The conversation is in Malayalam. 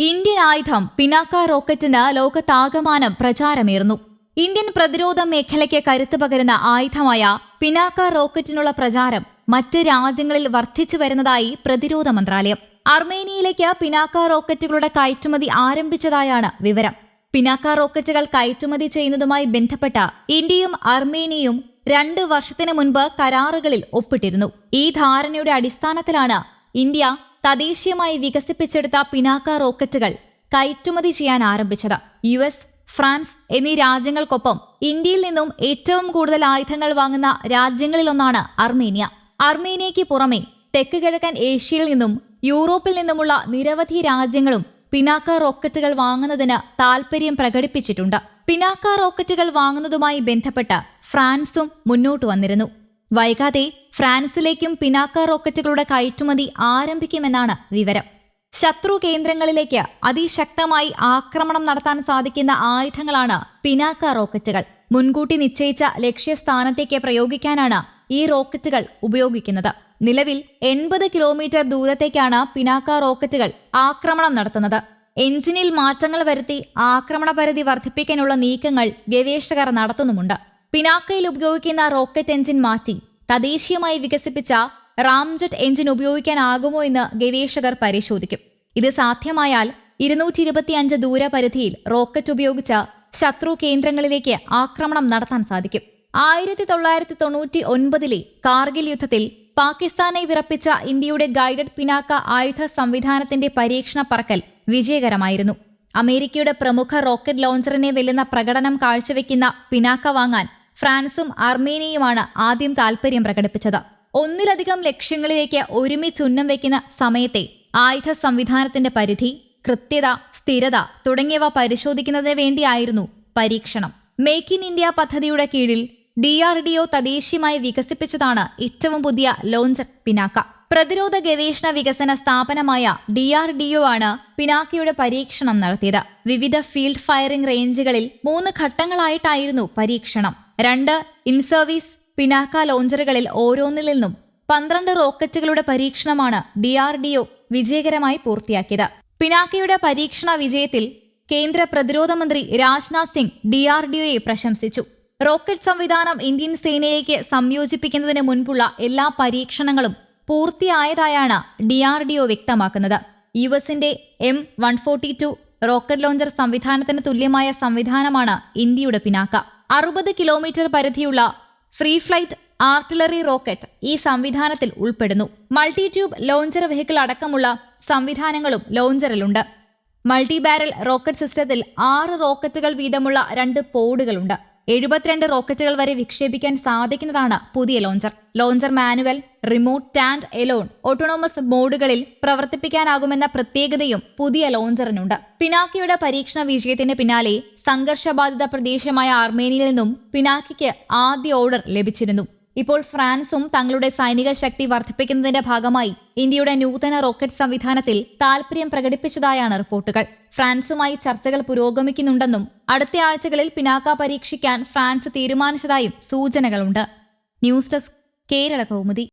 ഇന്ത്യൻ ആയുധം പിനാക്ക റോക്കറ്റിന് ലോകത്താകമാനം പ്രചാരമേറുന്നു. ഇന്ത്യൻ പ്രതിരോധ മേഖലയ്ക്ക് കരുത്തു പകരുന്ന ആയുധമായ പിനാക്ക റോക്കറ്റിനുള്ള പ്രചാരം മറ്റ് രാജ്യങ്ങളിൽ വർദ്ധിച്ചു വരുന്നതായി പ്രതിരോധ മന്ത്രാലയം. അർമേനിയയിലേക്ക് പിനാക്ക റോക്കറ്റുകളുടെ കയറ്റുമതി ആരംഭിച്ചതായാണ് വിവരം. പിനാക്ക റോക്കറ്റുകൾ കയറ്റുമതി ചെയ്യുന്നതുമായി ബന്ധപ്പെട്ട ഇന്ത്യയും അർമേനിയയും രണ്ടു വർഷത്തിന് മുൻപ് കരാറുകളിൽ ഒപ്പിട്ടിരുന്നു. ഈ ധാരണയുടെ അടിസ്ഥാനത്തിലാണ് ഇന്ത്യ തദ്ദേശീയമായി വികസിപ്പിച്ചെടുത്ത പിനാക്ക റോക്കറ്റുകൾ കയറ്റുമതി ചെയ്യാൻ ആരംഭിച്ചത് യു എസ് ഫ്രാൻസ് എന്നീ രാജ്യങ്ങൾക്കൊപ്പം ഇന്ത്യയിൽ നിന്നും ഏറ്റവും കൂടുതൽ ആയുധങ്ങൾ വാങ്ങുന്ന രാജ്യങ്ങളിലൊന്നാണ് അർമേനിയ. അർമേനിയയ്ക്ക് പുറമെ തെക്ക് കിഴക്കൻ ഏഷ്യയിൽ നിന്നും യൂറോപ്പിൽ നിന്നുമുള്ള നിരവധി രാജ്യങ്ങളും പിനാക്ക റോക്കറ്റുകൾ വാങ്ങുന്നതിന് താൽപര്യം പ്രകടിപ്പിച്ചിട്ടുണ്ട്. പിനാക്ക റോക്കറ്റുകൾ വാങ്ങുന്നതുമായി ബന്ധപ്പെട്ട് ഫ്രാൻസും മുന്നോട്ട് വന്നിരുന്നു. വൈകാതെ ഫ്രാൻസിലേക്കും പിനാക്ക റോക്കറ്റുകളുടെ കയറ്റുമതി ആരംഭിക്കുമെന്നാണ് വിവരം. ശത്രു കേന്ദ്രങ്ങളിലേക്ക് അതിശക്തമായി ആക്രമണം നടത്താൻ സാധിക്കുന്ന ആയുധങ്ങളാണ് പിനാക്ക റോക്കറ്റുകൾ. മുൻകൂട്ടി നിശ്ചയിച്ച ലക്ഷ്യസ്ഥാനത്തേക്ക് പ്രയോഗിക്കാനാണ് ഈ റോക്കറ്റുകൾ ഉപയോഗിക്കുന്നത്. നിലവിൽ എൺപത് കിലോമീറ്റർ ദൂരത്തേക്കാണ് പിനാക്ക റോക്കറ്റുകൾ ആക്രമണം നടത്തുന്നത്. എഞ്ചിനിൽ മാറ്റങ്ങൾ വരുത്തി ആക്രമണ പരിധി വർദ്ധിപ്പിക്കാനുള്ള നീക്കങ്ങൾ ഗവേഷകർ നടത്തുന്നുമുണ്ട്. പിനാക്കയിൽ ഉപയോഗിക്കുന്ന റോക്കറ്റ് എഞ്ചിൻ മാറ്റി തദ്ദേശീയമായി വികസിപ്പിച്ച റാംജെറ്റ് എഞ്ചിൻ ഉപയോഗിക്കാനാകുമോ എന്ന് ഗവേഷകർ പരിശോധിക്കും. ഇത് സാധ്യമായാൽ ഇരുന്നൂറ്റി ഇരുപത്തിയഞ്ച് ദൂരപരിധിയിൽ റോക്കറ്റ് ഉപയോഗിച്ച് ശത്രു കേന്ദ്രങ്ങളിലേക്ക് ആക്രമണം നടത്താൻ സാധിക്കും. ആയിരത്തി തൊള്ളായിരത്തി തൊണ്ണൂറ്റി ഒൻപതിലെ കാർഗിൽ യുദ്ധത്തിൽ പാകിസ്ഥാനെ വിറപ്പിച്ച ഇന്ത്യയുടെ ഗൈഡഡ് പിനാക്ക ആയുധ സംവിധാനത്തിന്റെ പരീക്ഷണ പറക്കൽ വിജയകരമായിരുന്നു. അമേരിക്കയുടെ പ്രമുഖ റോക്കറ്റ് ലോഞ്ചറിനെ വെല്ലുന്ന പ്രകടനം കാഴ്ചവെക്കുന്ന പിനാക്ക വാങ്ങാൻ ഫ്രാൻസും അർമേനിയയുമാണ് ആദ്യം താൽപര്യം പ്രകടിപ്പിച്ചത്. ഒന്നിലധികം ലക്ഷ്യങ്ങളിലേക്ക് ഒരുമിച്ച് ഉന്നം വയ്ക്കുന്ന സമയത്തെ ആയുധ സംവിധാനത്തിന്റെ പരിധി കൃത്യത സ്ഥിരത തുടങ്ങിയവ പരിശോധിക്കുന്നതിന് വേണ്ടിയായിരുന്നു പരീക്ഷണം. മേക്ക് ഇൻ ഇന്ത്യ പദ്ധതിയുടെ കീഴിൽ ഡി ആർ ഡി ഒ തദ്ദേശീയമായി വികസിപ്പിച്ചതാണ് ഏറ്റവും പുതിയ ലോഞ്ചർ പിനാക്ക. പ്രതിരോധ ഗവേഷണ വികസന സ്ഥാപനമായ ഡി ആർ ഡി ഒ ആണ് പിനാക്കയുടെ പരീക്ഷണം നടത്തിയത്. വിവിധ ഫീൽഡ് ഫയറിംഗ് റേഞ്ചുകളിൽ മൂന്ന് ഘട്ടങ്ങളായിട്ടായിരുന്നു പരീക്ഷണം. രണ്ട് ഇൻ സർവീസ് പിനാക്ക ലോഞ്ചറുകളിൽ ഓരോന്നിൽ നിന്നും പന്ത്രണ്ട് റോക്കറ്റുകളുടെ പരീക്ഷണമാണ് ഡി വിജയകരമായി പൂർത്തിയാക്കിയത്. പിനാക്കയുടെ പരീക്ഷണ വിജയത്തിൽ കേന്ദ്ര പ്രതിരോധ മന്ത്രി രാജ്നാഥ് സിംഗ് ഡി ആർ പ്രശംസിച്ചു. റോക്കറ്റ് സംവിധാനം ഇന്ത്യൻ സേനയിലേക്ക് സംയോജിപ്പിക്കുന്നതിന് മുൻപുള്ള എല്ലാ പരീക്ഷണങ്ങളും പൂർത്തിയായതായാണ് ഡി ആർ വ്യക്തമാക്കുന്നത്. യു എസിന്റെ M one forty two rocket launcher സംവിധാനത്തിന് തുല്യമായ സംവിധാനമാണ് ഇന്ത്യയുടെ പിനാക്ക. അറുപത് കിലോമീറ്റർ പരിധിയുള്ള ഫ്രീ ഫ്ലൈറ്റ് ആർട്ടിലറി റോക്കറ്റ് ഈ സംവിധാനത്തിൽ ഉൾപ്പെടുന്നു. മൾട്ടി ട്യൂബ് ലോഞ്ചർ വെഹിക്കിൾ അടക്കമുള്ള സംവിധാനങ്ങളും ലോഞ്ചറിലുണ്ട്. മൾട്ടി ബാരൽ റോക്കറ്റ് സിസ്റ്റത്തിൽ ആറ് റോക്കറ്റുകൾ വീതമുള്ള രണ്ട് പോഡുകളുണ്ട്. എഴുപത്തിരണ്ട് റോക്കറ്റുകൾ വരെ വിക്ഷേപിക്കാൻ സാധിക്കുന്നതാണ് പുതിയ launcher. Launcher manual remote stand alone autonomous മോഡുകളിൽ പ്രവർത്തിപ്പിക്കാനാകുമെന്ന പ്രത്യേകതയും പുതിയ ലോഞ്ചറിനുണ്ട്. പിനാക്കിയുടെ പരീക്ഷണ വിജയത്തിന് പിന്നാലെ സംഘർഷബാധിത പ്രദേശമായ ആർമേനിയയിൽ നിന്നും പിനാക്കിക്ക് ആദ്യ ഓർഡർ ലഭിച്ചിരുന്നു. ഇപ്പോൾ ഫ്രാൻസും തങ്ങളുടെ സൈനിക ശക്തി വർദ്ധിപ്പിക്കുന്നതിന്റെ ഭാഗമായി ഇന്ത്യയുടെ നൂതന റോക്കറ്റ് സംവിധാനത്തിൽ താൽപര്യം പ്രകടിപ്പിച്ചതായാണ് റിപ്പോർട്ടുകൾ. ഫ്രാൻസുമായി ചർച്ചകൾ പുരോഗമിക്കുന്നുണ്ടെന്നും അടുത്ത ആഴ്ചകളിൽ പിനാക്ക പരീക്ഷിക്കാൻ ഫ്രാൻസ് തീരുമാനിച്ചതായും സൂചനകളുണ്ട്. News desk Kerala Kaumudi.